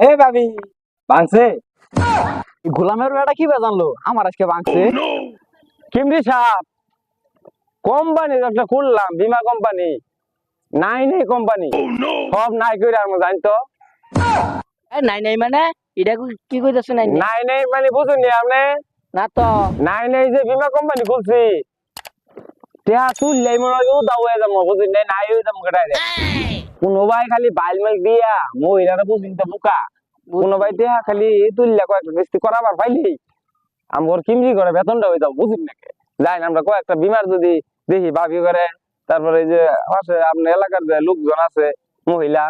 এ ভাবি ভাঙছে গোলামের বেটা কি জানলো? আমার আজকে ভাঙছে কিমরি সাপ কোম্পানি একটা খুললাম বিমা কোম্পানি। নাই নাই কোম্পানি। সব নাই করে আমি জানতো? এ নাই নাই মানে? এটা কি কইতাছ নাই নাই? নাই নাই মানে বুঝুন আপনি? না তো। নাই নাই যে বিমা কোম্পানি খুলছি। টেহা তুললেই মনে হয় উদাও হয়ে যাব বুঝুন নাই নাই হয়ে যাব কেটাই কোনো ভাই খালি বাইল মেল দিয়া মহিলারা বুঝিন তো বুকা। কোনো ভাই টেহা খালি তুললে কয়েকটা কিস্তি করাবার পাইলি? আমার কিমরি করে বেতনটা হয়ে যাব বুঝিন নাকি যাই না আমরা কয়েকটা বিমার যদি দেখি ভাবি করে তারপরে যে পাশে আপনার এলাকার যে লোকজন আছে মহিলা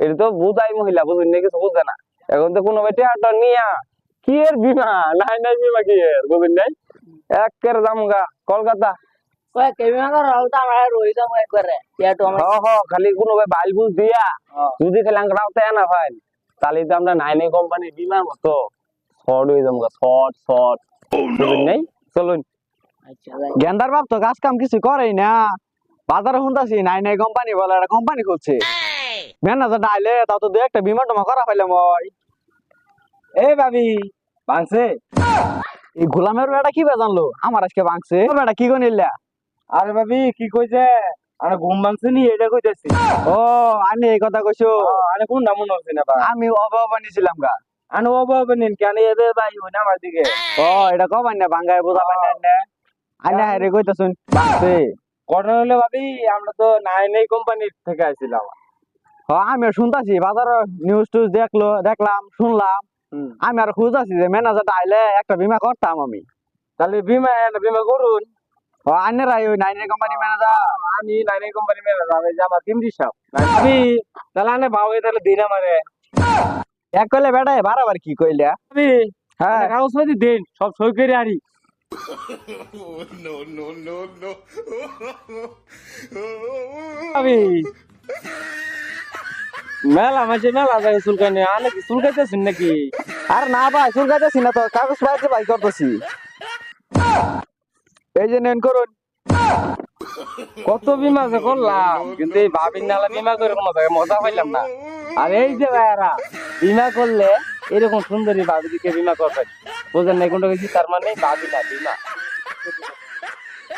এটা তো বুঝাই মহিলা বুঝুন না কিছু বুঝে না। এখন তো কোনো টেহাটা নিয়া কি এর বিমা? নাই নাই বিমা কি এর বুঝুন নাই? একের জামগা কলকাতা। আমার একবারে ইয়াটো আমার হ হ খালি কোনো ভাই বাইল বুঝ দিয়া। যদি খালি রাউতে না ভাই তাহলে তো আমরা নাই নাই কোম্পানি বিমার মতো শর্ট হয়ে যাব শর্ট নাই চলুন। আচ্ছা গেন্দার বাপ তো কাজ কাম কিছু করেই না। বাজারে শুনতাছি নাই নাই কোম্পানি বলে একটা কোম্পানি খুলছে। ম্যানেজার আইলে তাও তো দু একটা বিমা টমা করা পাইলাম ওই এ ভাবি ভাঙছে এই গোলামের বেটা কি জানলো? আমার আজকে ভাঙছে বেটা কি গনিল্লা আরে ভাবি কি কইছে? আরে ঘুম ভাঙছে নি এটা কইতেছি। ও আমি এই কথা কইছো। আরে কোন নাম মনে হচ্ছে না বা? আমি অভাব নিছিলাম গা। আরে ও বাবা নিন কেন এদের ভাই ওই না আমার দিকে। ও এটা কবাই না ভাঙ্গায় বোঝা পাই না আনে হারে কইতাছুন। ভাঙছে ঘটনা হলো ভাবি আমরা তো নাই নাই কোম্পানির থেকে আসছিলাম হ আমি শুনতাছি বাজার নিউজ টিউজ দেখল দেখলাম শুনলাম। আমি আর খুঁজাছি যে ম্যানেজারটা আইলে একটা বিমা করতাম আমি। তাহলে বিমা বিমা করুন। আন্নের ওই নাইনের কোম্পানি ম্যানেজার আমি নাই নাই কোম্পানি মেলে আমি আমার কিমরি সাহেব। ভাবি তাহলে আনে ভাও তাহলে দিন আমারে। এক কইলে বেটাই বারাবার কি কইলা? ভাবি হ্যাঁ। কাগজ পাতি দিন সব সই করে no. ভাবি মেলা মাঝে মেলা যায় চুলকানি আনে কি চুলকাইতেছেন নাকি? আর না ভাই চুলকাইতেছি না তো কাগজ পাইতে ভাই করতেছি। এই যে নেন করুন। কত বিমা যে করলাম, কিন্তু এই ভাবির নালা বিমা করে কোনো মজা পাইলাম না। আর এই যে ভাইয়ারা, বিমা করলে এরকম সুন্দরী ভাবি দিকে বিমা করবেন। বোঝেন না কোনটা কিছু তার মানে ভাবি না বিমা।